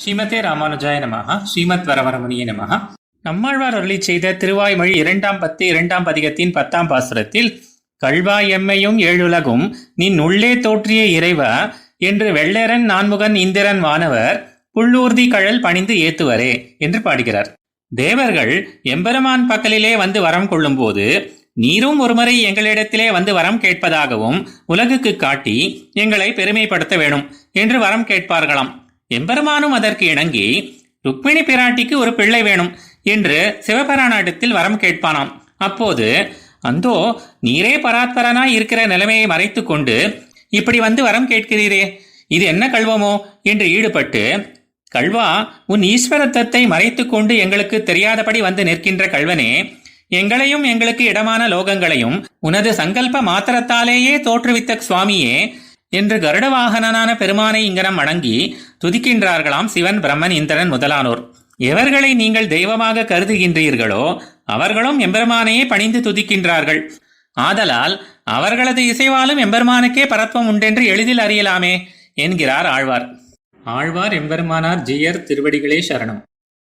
ஸ்ரீமதே ராமானுஜாய நமஹ ஸ்ரீமத் வரவரமணிய நமஹ. நம்மாழ்வார் அருளி செய்த திருவாய்மொழி இரண்டாம் பத்து இரண்டாம் பதிகத்தின் பத்தாம் பாசுரத்தில் கள்வாய் எம்மையும் ஏழுலகும் நின் உள்ளே தோற்றிய இறைவ என்று வெள்ளரன் நான்முகன் இந்திரன் வானவர் புள்ளூர்தி கழல் பணிந்து ஏத்துவரே என்று பாடுகிறார். தேவர்கள் எம்பெருமான் பக்கலிலே வந்து வரம் கொள்ளும்போது நீரும் ஒருமுறை எங்களிடத்திலே வந்து வரம் கேட்பதாகவும் உலகுக்கு காட்டி எங்களை பெருமைப்படுத்த வேணும் என்று வரம் கேட்பார்களாம். எம்பெருமானும் அதற்கு இணங்கி ருக்மிணி பிராட்டிக்கு ஒரு பிள்ளை வேணும் என்று சிவபராநாட்டத்தில் வரம் கேட்பானாம். அப்போது அந்தோ நீரே பராத்பரனாய் இருக்கிற நிலைமையை மறைத்து கொண்டு இப்படி வந்து வரம் கேட்கிறீரே இது என்ன கல்வமோ? என்று ஈடுபட்டு கல்வா உன் ஈஸ்வரத்தத்தை மறைத்து கொண்டு எங்களுக்கு தெரியாதபடி வந்து நிற்கின்ற கல்வனே எங்களையும் எங்களுக்கு இடமான லோகங்களையும் உனது சங்கல்ப மாத்திரத்தாலேயே தோற்றுவித்த சுவாமியே என்று கருட வாகனனான பெருமானை இங்கனம் வணங்கி துதிக்கின்றார்களாம் சிவன் பிரம்மன் இந்திரன் முதலானோர். எவர்களை நீங்கள் தெய்வமாக கருதுகின்றீர்களோ அவர்களும் எம்பெருமானையே பணிந்து துதிக்கின்றார்கள். ஆதலால் அவர்களது இசைவாலும் எம்பெருமானுக்கே பரத்வம் உண்டென்று எளிதில் அறியலாமே என்கிறார் ஆழ்வார். ஆழ்வார் எம்பெருமானார் ஜியர் திருவடிகளே சரணம்.